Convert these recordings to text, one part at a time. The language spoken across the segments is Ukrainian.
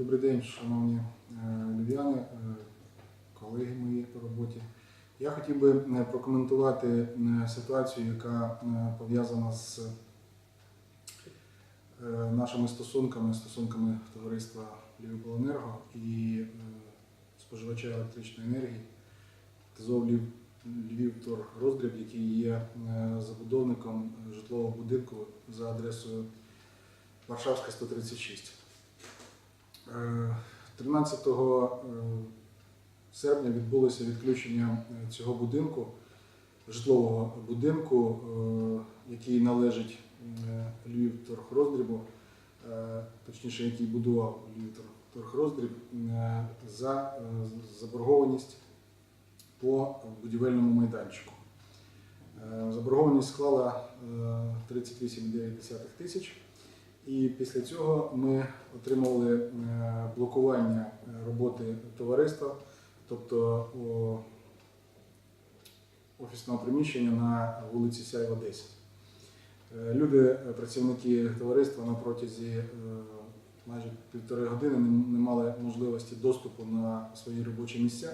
Добрий день, шановні е, львів'яни, е, колеги мої по роботі. Я хотів би е, прокоментувати ситуацію, яка пов'язана з нашими стосунками, стосунками товариства Львівобленерго і споживача електричної енергії ТЗОВ Львів, Львівторгроздріб, який є забудовником житлового будинку за адресою Варшавська 136. Е, 13 е, серпня відбулося відключення е, цього будинку, житлового будинку, е, який належить е, Львівторгроздрібу, е, точніше, який будував Львівторгроздріб, е, за е, заборгованість по будівельному майданчику. Е, Заборгованість склала е, 38,9 тисяч. І після цього ми отримали е, блокування е, роботи товариства, тобто офісного приміщення на вулиці Сяйва 10. Е, Люди, працівники товариства на протязі майже півтори години не мали можливості доступу на свої робочі місця.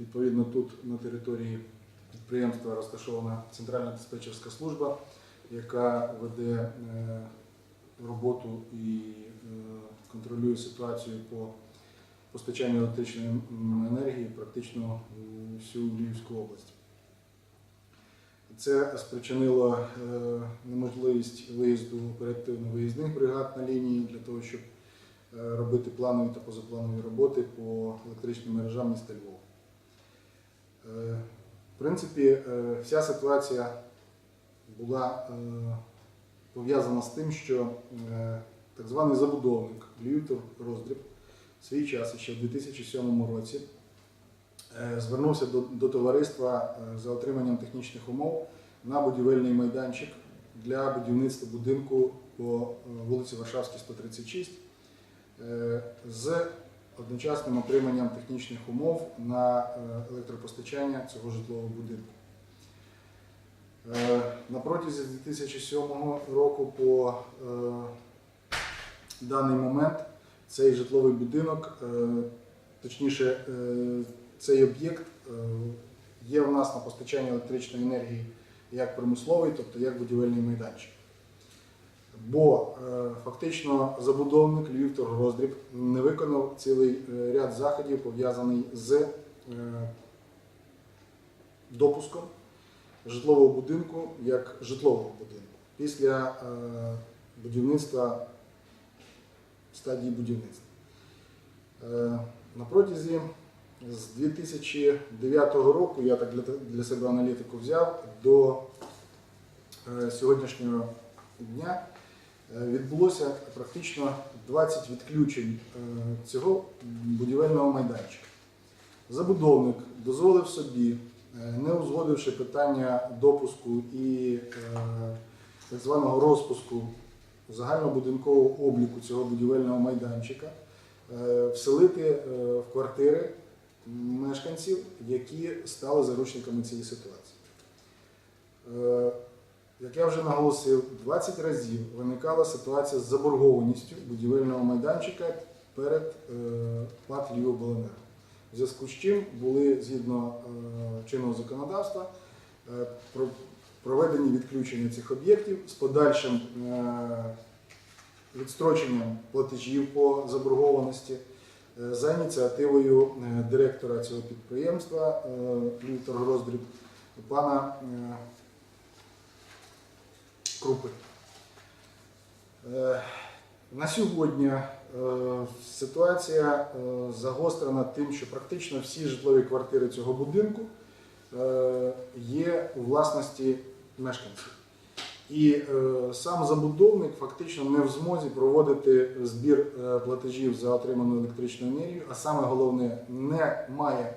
Відповідно, тут на території підприємства розташована центральна диспетчерська служба, яка веде роботу і е, контролює ситуацію по постачанню електричної енергії практично всю Львівську область. Це спричинило е, неможливість виїзду оперативно-виїзних бригад на лінії для того, щоб е, робити планові та позапланові роботи по електричним мережам міста Львова. В принципі, вся ситуація була пов'язана з тим, що е, так званий забудовник Львівтор Роздріб в свій час, ще в 2007 році, е, звернувся до, до товариства е, за отриманням технічних умов на будівельний майданчик для будівництва будинку по вулиці Варшавській, 136 е, з одночасним отриманням технічних умов на електропостачання цього житлового будинку. Е, На протязі 2007 року по е, даний момент цей житловий будинок, е, точніше, цей об'єкт є у нас на постачанні електричної енергії як промисловий, тобто як будівельний майданчик. Бо фактично забудовник Львівторгроздріб не виконав цілий ряд заходів, пов'язаний з допуском житлового будинку як житлового будинку після е, будівництва стадії будівництва. Е, на протязі з 2009 року я так для, себе аналітику взяв до е, сьогоднішнього дня відбулося практично 20 відключень цього будівельного майданчика. Забудовник дозволив собі, не узгодивши питання допуску і е, так званого розпуску загальнобудинкового обліку цього будівельного майданчика, е, вселити е, в квартири мешканців, які стали заручниками цієї ситуації. Е, Як я вже наголосив, 20 разів виникала ситуація з заборгованістю будівельного майданчика перед е, ПАТ «Львівобленерго». В зв'язку з чим були згідно е, чинного законодавства е, проведені відключення цих об'єктів з подальшим е, відстроченням платежів по заборгованості за ініціативою директора цього підприємства Львівторгроздріб пана Крупи. На сьогодні ситуація е, загострена тим, що практично всі житлові квартири цього будинку е, є у власності мешканців. І е, сам забудовник фактично не в змозі проводити збір е, платежів за отриману електричну енергію, а саме головне, не має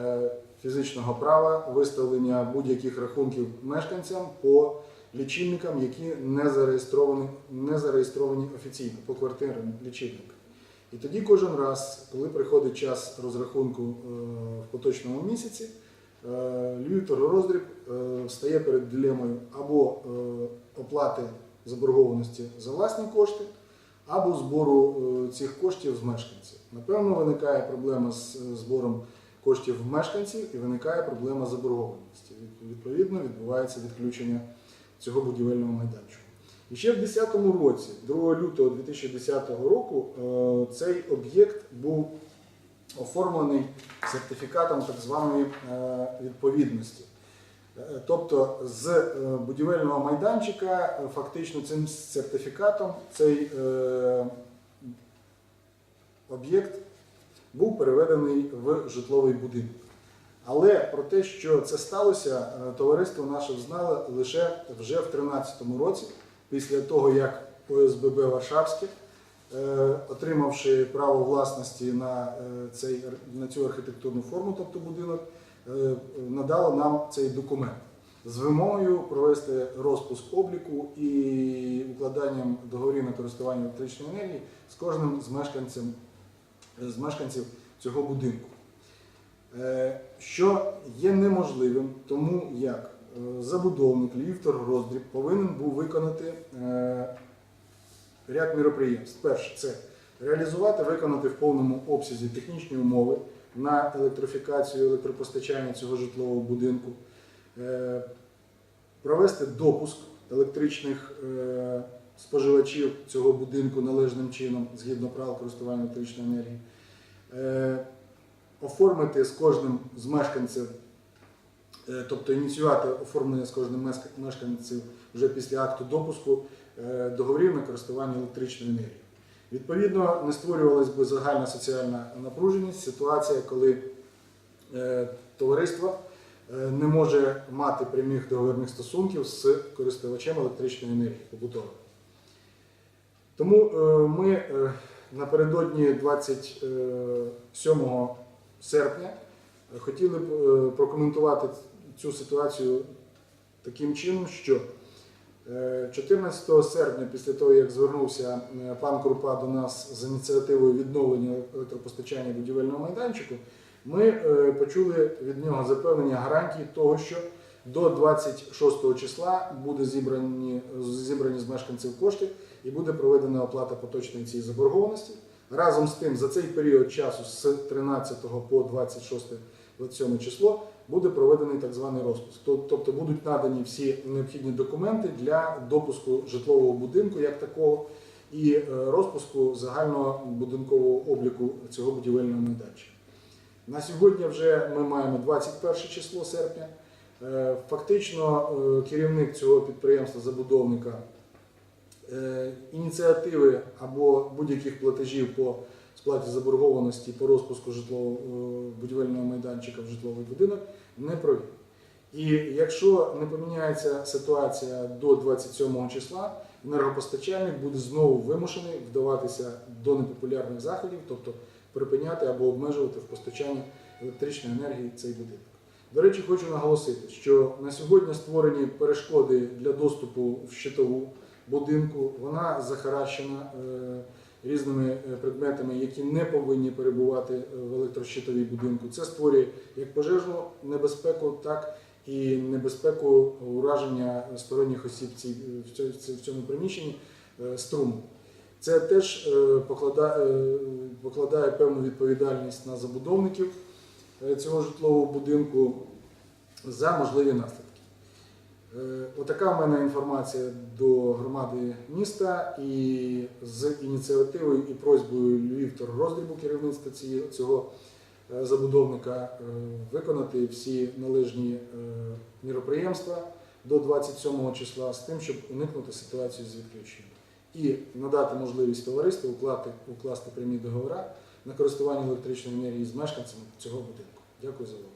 е, фізичного права виставлення будь-яких рахунків мешканцям по лічильникам, які не зареєстровані, не зареєстровані офіційно по квартирам лічильника. І тоді кожен раз, коли приходить час розрахунку е, в поточному місяці, е, Львівторгроздріб е, стає перед дилемою або оплати заборгованості за власні кошти, або збору цих коштів з мешканців. Напевно, виникає проблема з збором коштів мешканців і виникає проблема заборгованості. Відповідно, відбувається відключення цього будівельного майданчику. І ще в 2010 році, 2 лютого 2010 року, е, цей об'єкт був оформлений сертифікатом так званої е, відповідності. Е, Тобто з будівельного майданчика фактично цим сертифікатом цей об'єкт був переведений в житловий будинок. Але про те, що це сталося, е, товариство наше знало лише вже в 2013 році, після того, як ОСББ Варшавське, е, отримавши право власності на, е, цей, на цю архітектурну форму, тобто будинок, надало нам цей документ з вимогою провести розпуск обліку і укладанням договорів на користування електричної енергії з кожним з мешканців, з мешканців цього будинку. Е, Що є неможливим, тому як е, забудовник Львівтор Роздріб повинен був виконати е, ряд міроприємств. Перше, це реалізувати, виконати в повному обсязі технічні умови на електрифікацію електропостачання цього житлового будинку, провести допуск електричних споживачів цього будинку належним чином згідно правил користування електричної енергії, оформити з кожним з мешканців, е, тобто ініціювати оформлення з кожним мешка- мешканців вже після акту допуску е, договорів на користування електричною енергією. Відповідно, не створювалась би загальна соціальна напруженість, ситуація, коли е, товариство не може мати прямих договірних стосунків з користувачем електричної енергії побутової. Тому ми напередодні 27 серпня е, хотіли б е, прокоментувати цю ситуацію таким чином, що е, 14 серпня, після того, як звернувся е, пан Крупа до нас з ініціативою відновлення електропостачання будівельного майданчику, ми е, почули від нього запевнення гарантії того, що до 26 числа буде зібрані, зібрані з мешканців кошти і буде проведена оплата поточної цієї заборгованості. Разом з тим, за цей період часу з 13 по 26 27 число буде проведений так званий розпуск. Тобто будуть надані всі необхідні документи для допуску житлового будинку як такого і е, розпуску загального будинкового обліку цього будівельного майданчика. На сьогодні вже ми маємо 21 число серпня. Е, Фактично е, керівник цього підприємства, забудовника, е, ініціативи або будь-яких платежів по сплаті заборгованості по розпуску е, будівельного майданчика в житловий будинок не провів. І якщо не поміняється ситуація до 27 числа, енергопостачальник буде знову вимушений вдаватися до непопулярних заходів, тобто припиняти або обмежувати в постачанні електричної енергії цей будинок. До речі, хочу наголосити, що на сьогодні створені перешкоди для доступу в щитову будинку. Вона захаращена е, різними е, предметами, які не повинні перебувати е, в електрощитовій будинку. Це створює як пожежну небезпеку, так і небезпеку ураження сторонніх осіб в цьому- приміщенні струмом. Це теж покладає, певну відповідальність на забудовників цього житлового будинку за можливі наслідки. Е, Отака в мене інформація до громади міста і з ініціативою і просьбою Львів роздрібу керівництва цього е, забудовника е, виконати всі належні міроприємства до 27 числа з тим, щоб уникнути ситуацію з відключенням. І надати можливість товариству укласти, укласти прямі договори на користування електричною енергією з мешканцями цього будинку. Дякую за увагу.